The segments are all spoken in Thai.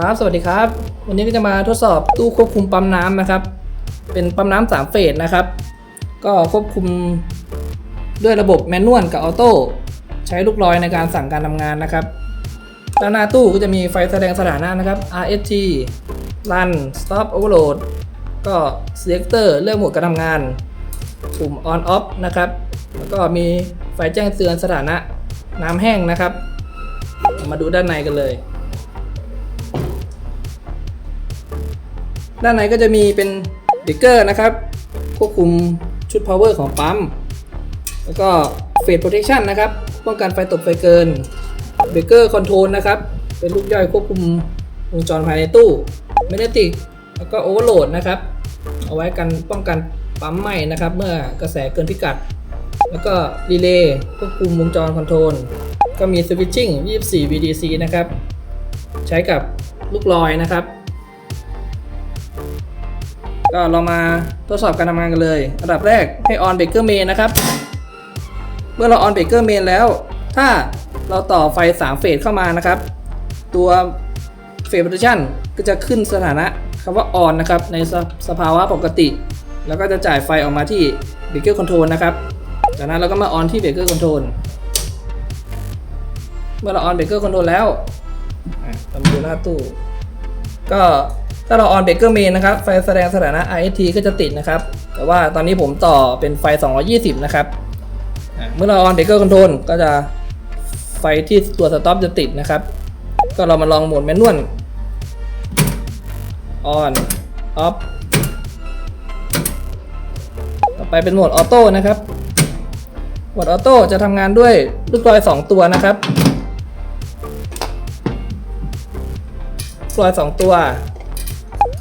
ครับ สวัสดีครับ วันนี้ก็จะมาทดสอบตู้ควบคุมปั๊มน้ำนะครับ เป็นปั๊มน้ำสามเฟสนะครับ ก็ควบคุมด้วยระบบแมนนวลกับออโต้ใช้ลูกลอยในการสั่งการทำงานนะครับด้านหน้าตู้ก็จะมีไฟแสดงสถานะนะครับ RST Run Stop Overload ก็ Selector เลือกโหมดการทำงาน ปุ่ม On Off นะครับ แล้วก็มีไฟแจ้งเตือนสถานะน้ำแห้งนะครับ มาดูด้านในกันเลย ด้านในก็จะมีเป็นเบรกเกอร์นะครับ ควบคุมชุด power ของปั๊ม แล้วก็เฟส protection นะครับ ป้องกันไฟตกไฟเกิน เบรกเกอร์คอนโทรลนะครับ เป็นลูกย่อยควบคุมวงจรภายในตู้เมกเนติกแล้วก็โอเวอร์โหลดนะครับ เอาไว้กันป้องกันปั๊มไหม้นะครับ เมื่อกระแสเกินพิกัด แล้วก็รีเลย์ควบคุมวงจรคอนโทรล ก็มีสวิตชิ่ง 24 VDC นะครับ ใช้กับลูกลอยนะครับ ก็เรามาทดสอบการทำงานกันเลย อันดับแรกให้ on breaker main นะครับ เมื่อเรา on breaker main แล้ว ถ้าเราต่อไฟ 3 เฟสเข้ามานะครับ ตัวเฟส position ก็จะขึ้นสถานะคำว่า on นะครับ ในสสภาวะปกติ แล้วก็จะจ่ายไฟออกมาที่ breaker control นะครับ จากนั้นเราก็มา on ที่ breaker control เมื่อเรา on breaker control แล้วเรามาดูหน้าตู้ ก็ ถ้าเรา on breaker main นะครับไฟแสดงสถานะ IST ก็จะติดนะครับ แต่ว่าตอนนี้ผมต่อเป็นไฟ 220 นะครับเมื่อเรา on breaker control ก็จะไฟที่ตัว stop จะติดนะครับ ก็เรามาลองโหมดแมนนวล on off ต่อไปเป็นโหมดออโต้นะครับโหมดออโต้จะทำงานด้วยลูกลอย 2 ตัวนะครับลูกลอย 2 ตัว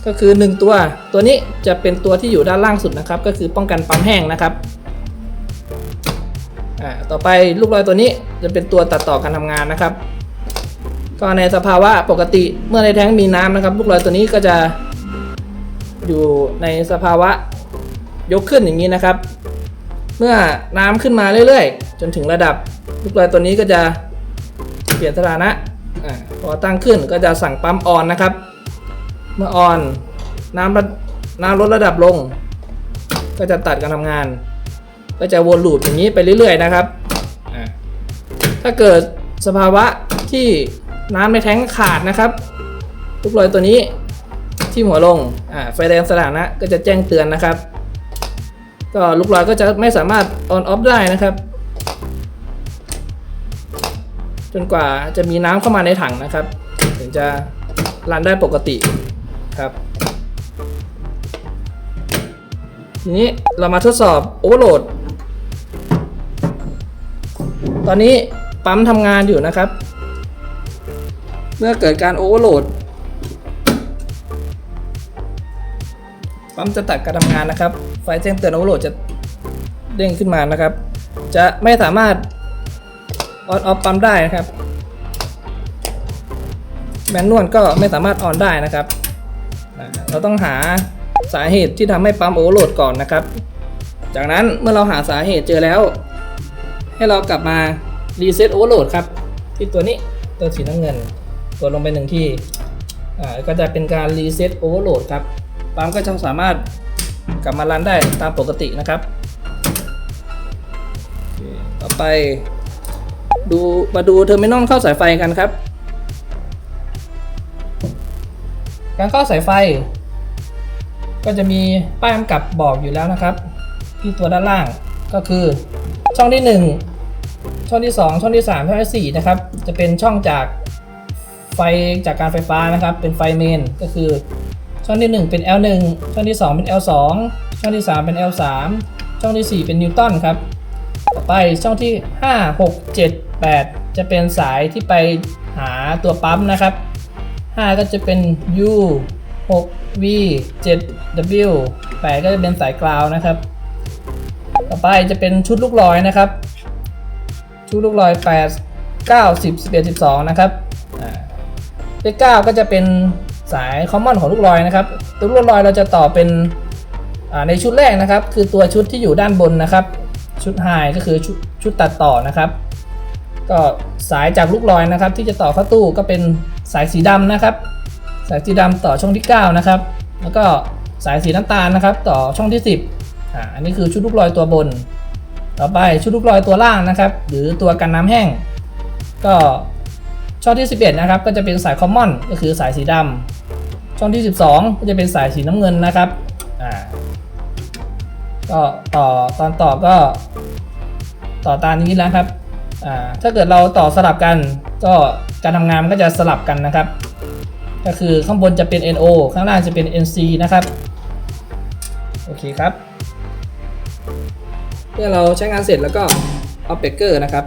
ก็คือ 1 ตัว ตัวนี้จะเป็นตัวที่อยู่ด้านล่างสุดนะครับ ก็คือป้องกันปั๊มแห้งนะครับอ่าต่อไปลูกลอยตัวนี้จะเป็นตัวตัดต่อการทำงานนะครับ ก็ในสภาวะปกติเมื่อในแท้งมีน้ำนะครับ ลูกลอยตัวนี้ก็จะอยู่ในสภาวะยกขึ้นอย่างนี้นะครับ เมื่อน้ำขึ้นมาเรื่อยๆ จนถึงระดับลูกลอยตัวนี้ก็จะเปลี่ยนสถานะอาพอตั้งขึ้นก็จะสั่งปั๊มออนนะครับ เมื่อออนน้ำระน้ำลดระดับลง ก็จะตัดการทำงาน ก็จะวนลูปอย่างนี้ไปเรื่อยๆนะครับ ถ้าเกิดสภาวะที่น้ำในแท้งขาดนะครับลูกลอยตัวนี้ที่หัวลงไฟแดงสถานะก็จะแจ้งเตือนนะครับ ก็ลูกลอยก็จะไม่สามารถ on off ได้นะครับ จนกว่าจะมีน้ำเข้ามาในถังนะครับ ถึงจะรันได้ปกติ ครับ ทีนี้เรามาทดสอบ overload ตอนนี้ปั๊มทำงานอยู่นะครับ เมื่อเกิดการ overload ปั๊มจะตัดการทำงานนะครับ ไฟแจ้งเตือนโอเวอร์โหลดจะเด้งขึ้นมานะครับ จะไม่สามารถออนออฟปั๊มได้นะครับ แมนนวลก็ไม่สามารถออนได้นะครับ เราต้องหาสาเหตุที่ทำให้ปั๊มโอเวอร์โหลดก่อนนะครับ จากนั้นเมื่อเราหาสาเหตุเจอแล้ว ให้เรากลับมารีเซ็ตโอเวอร์โหลดครับ ที่ตัวนี้ตัวสีน้ำเงินกดลงไปหนึ่งที่ก็จะเป็นการรีเซ็ตโอเวอร์โหลดครับปั๊มก็จะสามารถกลับมารันได้ตามปกตินะครับ ต่อไปดูมาดูเทอร์มินอลเข้าสายไฟกันครับ การเข้าสายไฟ ก็จะมีป้ายกำกับบอกอยู่แล้วนะครับ ที่ตัวด้านล่างก็คือช่องที่ 1 ช่องที่ 2 ช่องที่ 3 ช่องที่4นะครับจะเป็นช่องจากไฟจากการไฟฟ้านะครับ เป็นไฟเมนก็คือช่องที่ 1 เป็น L1 ช่องที่ 2 เป็น L2 ช่องที่ 3 เป็น L3 ช่องที่ 4 เป็นนิวตันครับต่อไปช่องที่ 5 6 7 8 จะเป็นสายที่ไปหาตัวปั๊มนะครับ 5 ก็จะเป็น U 6 V 7 W 8 ก็จะเป็นสายกราวนะครับ ต่อไปจะเป็นชุดลูกลอยนะครับ ชุดลูกลอย 8 9 10 11 12 นะครับเลข9ก็จะเป็นสายคอมมอนของลูกลอยนะครับ ตัวลูกลอยเราจะต่อเป็นในชุดแรกนะครับ คือตัวชุดที่อยู่ด้านบนนะครับ ชุดไฮก็คือชุดชุดตัดต่อนะครับ ก็สายจากลูกลอยนะครับ ที่จะต่อเข้าตู้ก็เป็นสายสีดำนะครับ สายสีดำต่อช่องที่ 9 นะครับ แล้วก็สายสีน้ำตาลนะครับ ต่อช่องที่ 10อ่าอันนี้คือชุดลูกลอยตัวบน ต่อไปชุดลูกลอยตัวล่างนะครับ หรือตัวกันน้ำแห้ง ก็ช่องที่ 11 นะครับ ก็จะเป็นสายคอมมอนก็คือสายสีดำช่องที่ 12 ก็จะเป็นสายสีน้ำเงินนะครับอ่าก็ต่อตอนต่อก็ต่อตามนี้แล้วครับ ถ้าเกิดเราต่อสลับกันก็การทำงานมันก็จะสลับกันนะครับ ก็คือข้างบนจะเป็น NO ข้างล่างจะเป็น NC นะครับ โอเคครับ เมื่อเราใช้งานเสร็จแล้วก็เอาเบรกเกอร์นะครับ